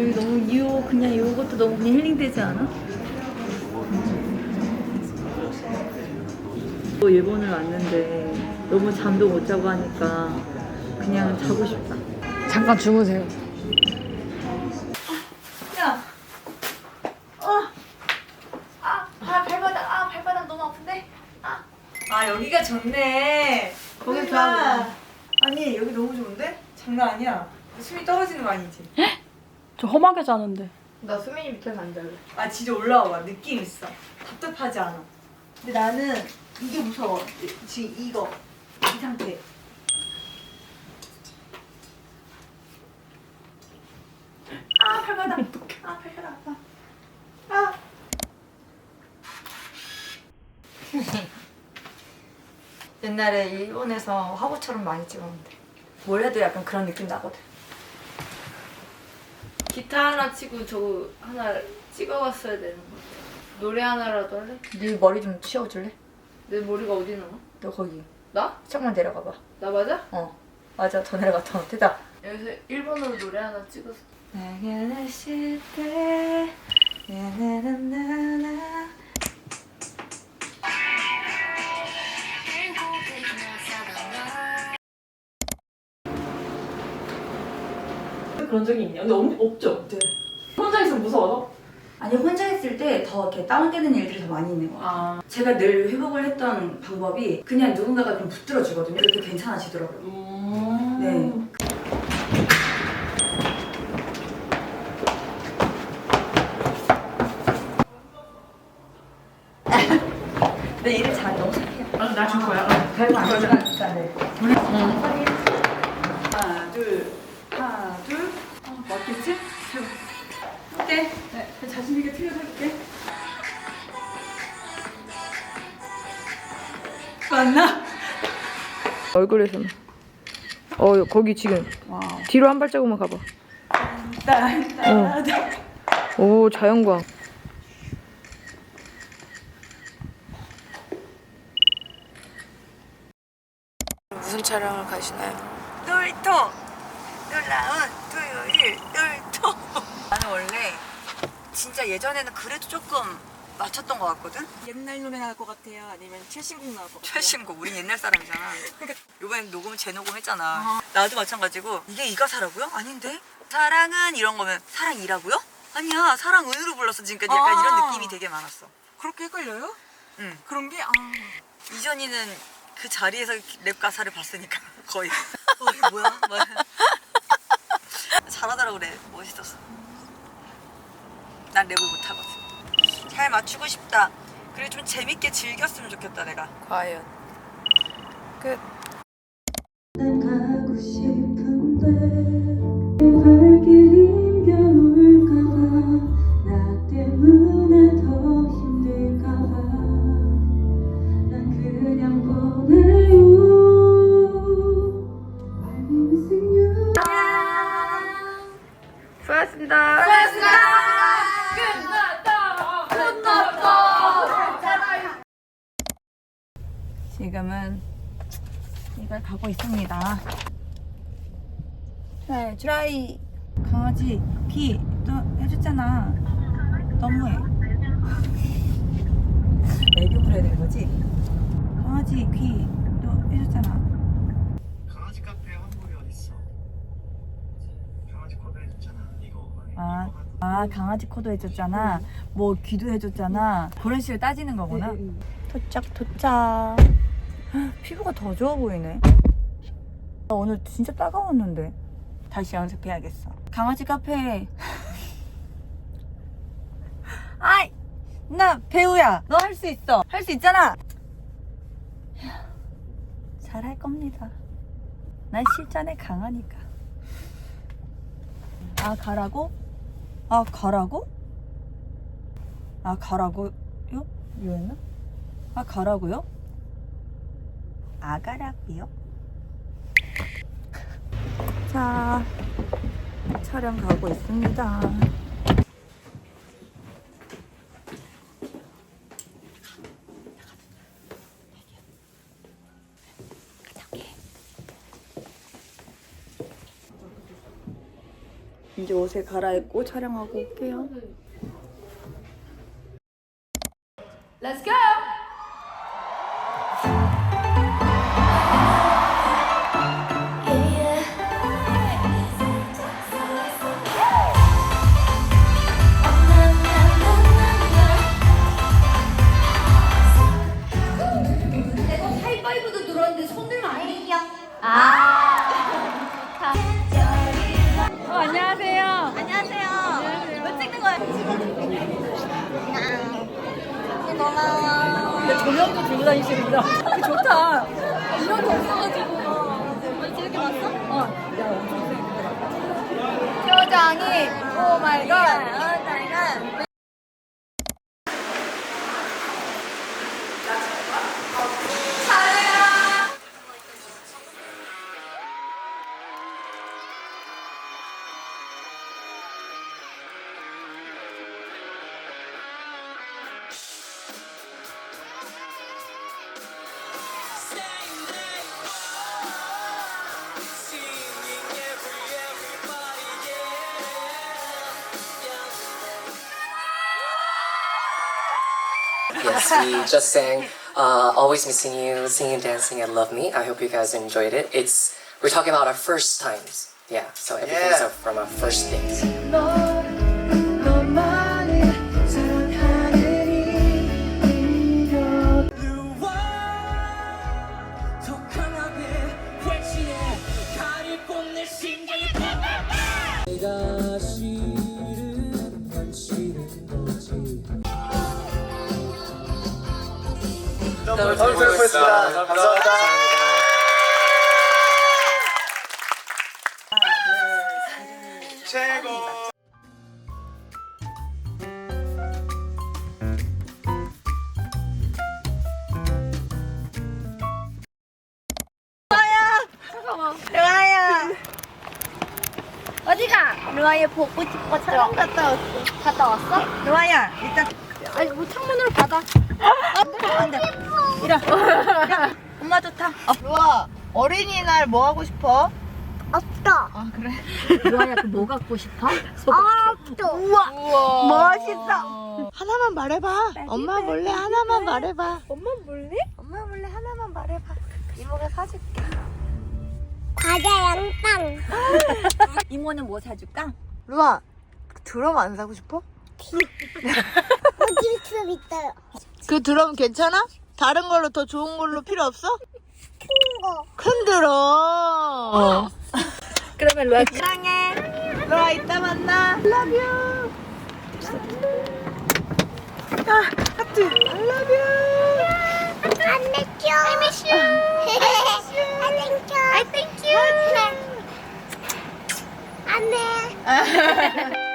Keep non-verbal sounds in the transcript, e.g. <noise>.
여기 너무 이 그냥 이것도 너무 그냥 힐링되지 않아? 또 일본을 왔는데 너무 잠도 못 자고 하니까 그냥 자고 싶다. 잠깐 주무세요. 야, 어, 아, 아 발바닥, 아 발바닥 너무 아픈데? 아, 아 여기가 좋네. 거기 좋아. 아니 여기 너무 좋은데? 장난 아니야. 숨이 떨어지는 거 아니지? 저 험하게 자는데. 나 수민이 밑에서 안 잘래. 아 진짜 올라와봐. 느낌 있어. 답답하지 않아. 근데 나는 이게 무서워. 이- 지금 이거 이 상태. 아 발바닥. 아 발바닥 아파. 아. <laughs> 옛날에 일본에서 화보처럼 많이 찍었는데 뭘 해도 약간 그런 느낌 나거든. 기타 하나 치고 저거 하나 찍어갔어야 되는 것 같아. 노래 하나라도 할래? 네 머리 좀 치워줄래? 내 머리가 어디 나와? 너 거기 나? 조금만 내려가 봐. 나 맞아? 어 맞아 더 내려가 더 됐다. 여기서 일본어로 노래 하나 찍었어. 내실 때 나나나나나 그런 적이 있냐? 근데 없, 없죠? 혼자 있으면 무서워서? 아니 혼자 있을 때 더 이렇게 다운되는 일들이 더 많이 있는 것 같아요. 아. 제가 늘 회복을 했던 방법이 그냥 누군가가 좀 붙들어 주거든요. 그렇게 괜찮아지더라고요. 음. 네. <laughs> 내 일을 잘 너무 착해. 아, 나줄 거야. 별거 아니지만 네. 하나 둘 하나 둘. 아 맞겠지? 어때? 네, 자신 있게 틀려볼게. 맞나? 얼굴에서는. 어 거기 지금 뒤로 한 발자국만 가봐. 어. 오 자연광. 무슨 촬영을 가시나요? 놀토 놀라운 놀토 나는 원래 진짜 예전에는 그래도 조금 맞췄던 것 같거든? 옛날 노래 나올 것 같아요? 아니면 최신곡 나올 것 같아요? 최신곡 우린 옛날 사람이잖아 <laughs> 그러니까 요번엔 녹음 재녹음 했잖아 나도 마찬가지고 이게 이 가사라고요? 아닌데? 사랑은 이런 거면 사랑이라고요? 아니야 사랑은으로 불렀어 지금까지 약간 아. 이런 느낌이 되게 많았어 그렇게 헷갈려요? 응. 그런 게? 아, 이전이는 그 자리에서 랩 가사를 봤으니까 <laughs> 거의 어 이게 뭐야? <laughs> 뭐야? 잘하더라 그래 멋있었어 난 랩을 못하거든 잘 맞추고 싶다 그리고 좀 재밌게 즐겼으면 좋겠다 내가 과연. 끝. missing you 수고하셨습니다. 지금은 이걸 가고 있습니다. 트라이, 트라이. 강아지 피 또 해줬잖아. 너무해. <laughs> 애교를 해야 되는 거지? 강아지 귀 또 해줬잖아. 강아지 카페 한국에 어딨어? 강아지 코드 해줬잖아. 이거 아, 아 강아지 코도 해줬잖아. 뭐 귀도 해줬잖아. 그런 식으로 따지는 거구나. 도착 도착. 헉, <gasps> 피부가 더 좋아 보이네. 나 오늘 진짜 따가웠는데. 다시 연습해야겠어. 강아지 카페. <laughs> 아이, 나 배우야. 너 할 수 있어. 할 수 있잖아. <sighs> 잘 할 겁니다. 난 실전에 강하니까. 아 가라고? 아 가라고? 아 가라고요? 이거였나? 아 가라고요? 아 가라고요? 자 촬영 가고 있습니다. 이제 옷에 갈아입고 촬영하고 올게요. Let's go. 하이파이브도 들어왔는데 손들 면안 돼. 근데 조명도 들고 다니시는구나. <laughs> 그 좋다. 인형도 없어가지고. 재밌게 봤어? 어. 야, 엄청 봤어. 표정이. 오 마이 갓. Yes, we just sang uh, Always Missing You, Singing Dancing and Love Me. I hope you guys enjoyed it. It's We're talking about our first times. Yeah, so everything's Yeah. from our first things. 무 수고했습니다. 감사합니다. 루아야 보고 싶어. 촬영 갔다 왔어. 갔다 왔어? 루아야, 일단. 아니, 뭐 창문으로 받아. 어? 안 돼. 이리 와. 엄마 좋다. 루아, 어린이날 뭐 하고 싶어? 없다. 아, 그래? 루아야, 그 뭐 갖고 싶어? 없다. 우와. 우와. 멋있어. 하나만 말해봐. 엄마 몰래 하나만 말해봐. 엄마 몰래? 엄마 몰래 하나만 말해봐. 이모가 사줄게. 과자 양빵 <gasps> 이모는 뭐 사줄까? 루아, 드럼 안 사고 싶어? 어디서 있어요 그 드럼 괜찮아? 다른 걸로 더 좋은 걸로 필요 없어? 큰 거 큰 드럼. <laughs> 그러면 루아 사랑해. 루아 이따 만나. Love you. 아, 하트. I love you. I miss you I miss you 안돼 <laughs>